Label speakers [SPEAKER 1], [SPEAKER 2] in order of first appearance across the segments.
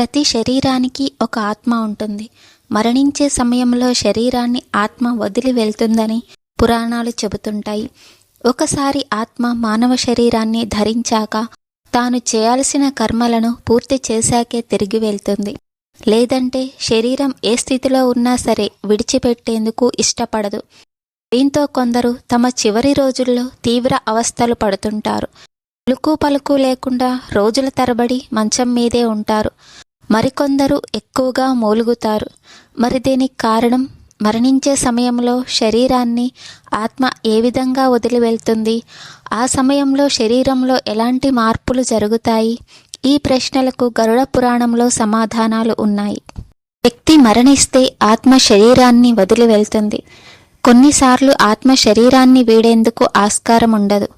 [SPEAKER 1] ప్రతి శరీరానికి ఒక ఆత్మ ఉంటుంది. మరణించే సమయంలో శరీరాన్ని ఆత్మ వదిలి వెళ్తుందని పురాణాలు చెబుతుంటాయి. ఒకసారి ఆత్మ మానవ శరీరాన్ని ధరించాక తాను చేయాల్సిన కర్మలను పూర్తి చేశాకే తిరిగి వెళ్తుంది. లేదంటే శరీరం ఏ స్థితిలో ఉన్నా సరే విడిచిపెట్టేందుకు ఇష్టపడదు. దీంతో కొందరు తమ చివరి రోజుల్లో తీవ్ర అవస్థలు పడుతుంటారు. ఉలుకు పలుకు లేకుండా రోజుల తరబడి మంచం మీదే ఉంటారు. మరికొందరు ఎక్కువగా మూలుగుతారు. మరి దీనికి కారణం? మరణించే సమయంలో శరీరాన్ని ఆత్మ ఏ విధంగా వదిలి వెళ్తుంది? ఆ సమయంలో శరీరంలో ఎలాంటి మార్పులు జరుగుతాయి? ఈ ప్రశ్నలకు గరుడ పురాణంలో సమాధానాలు ఉన్నాయి. వ్యక్తి మరణిస్తే ఆత్మ శరీరాన్ని వదిలి వెళ్తుంది. కొన్నిసార్లు ఆత్మ శరీరాన్ని వీడేందుకు ఆస్కారం ఉండదు.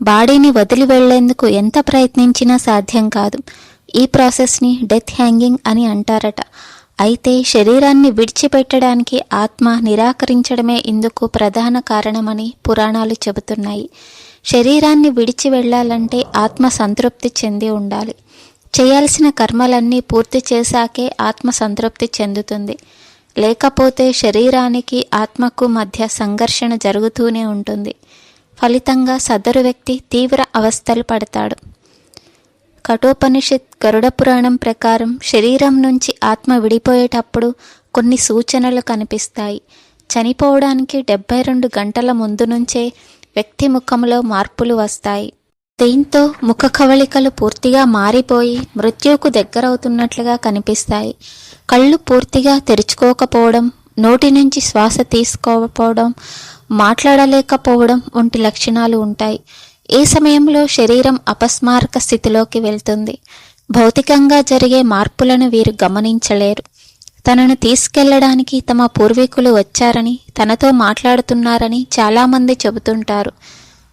[SPEAKER 1] బాడీని వదిలి వెళ్ళేందుకు ఎంత ప్రయత్నించినా సాధ్యం కాదు. ఈ ప్రాసెస్ని డెత్ హ్యాంగింగ్ అని అంటారట. అయితే శరీరాన్ని విడిచిపెట్టడానికి ఆత్మ నిరాకరించడమే ఇందుకు ప్రధాన కారణమని పురాణాలు చెబుతున్నాయి. శరీరాన్ని విడిచి వెళ్ళాలంటే ఆత్మ సంతృప్తి చెంది ఉండాలి. చేయాల్సిన కర్మలన్నీ పూర్తి చేశాకే ఆత్మ సంతృప్తి చెందుతుంది. లేకపోతే శరీరానికి ఆత్మకు మధ్య సంఘర్షణ జరుగుతూనే ఉంటుంది. ఫలితంగా సదరు వ్యక్తి తీవ్ర అవస్థలు పడతాడు. కఠోపనిషత్ గరుడ పురాణం ప్రకారం శరీరం నుంచి ఆత్మ విడిపోయేటప్పుడు కొన్ని సూచనలు కనిపిస్తాయి. చనిపోవడానికి డెబ్బై రెండు గంటల ముందు నుంచే వ్యక్తి ముఖంలో మార్పులు వస్తాయి. దీంతో ముఖ కవళికలు పూర్తిగా మారిపోయి మృత్యువుకు దగ్గరవుతున్నట్లుగా కనిపిస్తాయి. కళ్ళు పూర్తిగా తెరుచుకోకపోవడం నోటి నుంచి శ్వాస తీసుకోకపోవడం మాట్లాడలేకపోవడం వంటి లక్షణాలు ఉంటాయి. ఈ సమయంలో శరీరం అపస్మారక స్థితిలోకి వెళ్తుంది. భౌతికంగా జరిగే మార్పులను వీరు గమనించలేరు. తనను తీసుకెళ్ళడానికి తమ పూర్వీకులు వచ్చారని తనతో మాట్లాడుతున్నారని చాలామంది చెబుతుంటారు.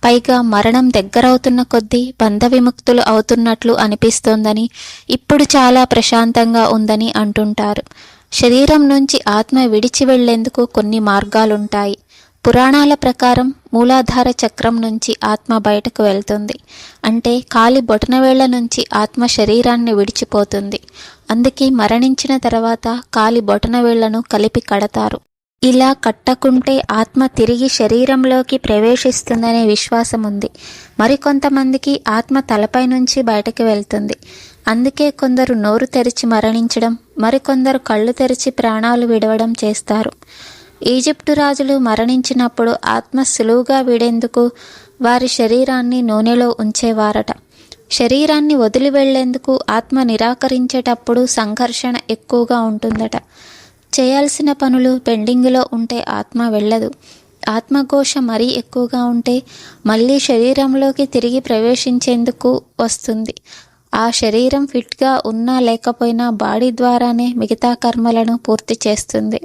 [SPEAKER 1] పైగా మరణం దగ్గరవుతున్న కొద్దీ బంధ విముక్తులు అవుతున్నట్లు అనిపిస్తోందని ఇప్పుడు చాలా ప్రశాంతంగా ఉందని అంటుంటారు. శరీరం నుంచి ఆత్మ విడిచి వెళ్ళేందుకు కొన్ని మార్గాలుంటాయి. పురాణాల ప్రకారం మూలాధార చక్రం నుంచి ఆత్మ బయటకు వెళ్తుంది. అంటే కాలి బొటనవేళ్ళ నుంచి ఆత్మ శరీరాన్ని విడిచిపోతుంది. అందుకే మరణించిన తర్వాత కాలి బొటనవేళ్ళను కలిపి కడతారు. ఇలా కట్టకుంటే ఆత్మ తిరిగి శరీరంలోకి ప్రవేశిస్తుందనే విశ్వాసం ఉంది. మరికొంతమందికి ఆత్మ తలపై నుంచి బయటకు వెళ్తుంది. అందుకే కొందరు నోరు తెరిచి మరణించడం మరికొందరు కళ్ళు తెరిచి ప్రాణాలు విడవడం చేస్తారు. ఈజిప్టు రాజులు మరణించినప్పుడు ఆత్మ సులువుగా వీడేందుకు? వారి శరీరాన్ని నూనెలో ఉంచేవారట. శరీరాన్ని వదిలి వెళ్ళేందుకు ఆత్మ నిరాకరించేటప్పుడు సంఘర్షణ ఎక్కువగా ఉంటుందట. చేయాల్సిన పనులు పెండింగ్లో ఉంటే ఆత్మ వెళ్ళదు. ఆత్మఘోష మరీ ఎక్కువగా ఉంటే మళ్ళీ శరీరంలోకి తిరిగి ప్రవేశించేందుకు వస్తుంది. ఆ శరీరం ఫిట్గా ఉన్నా లేకపోయినా బాడీ ద్వారానే మిగతా కర్మలను పూర్తి చేస్తుంది.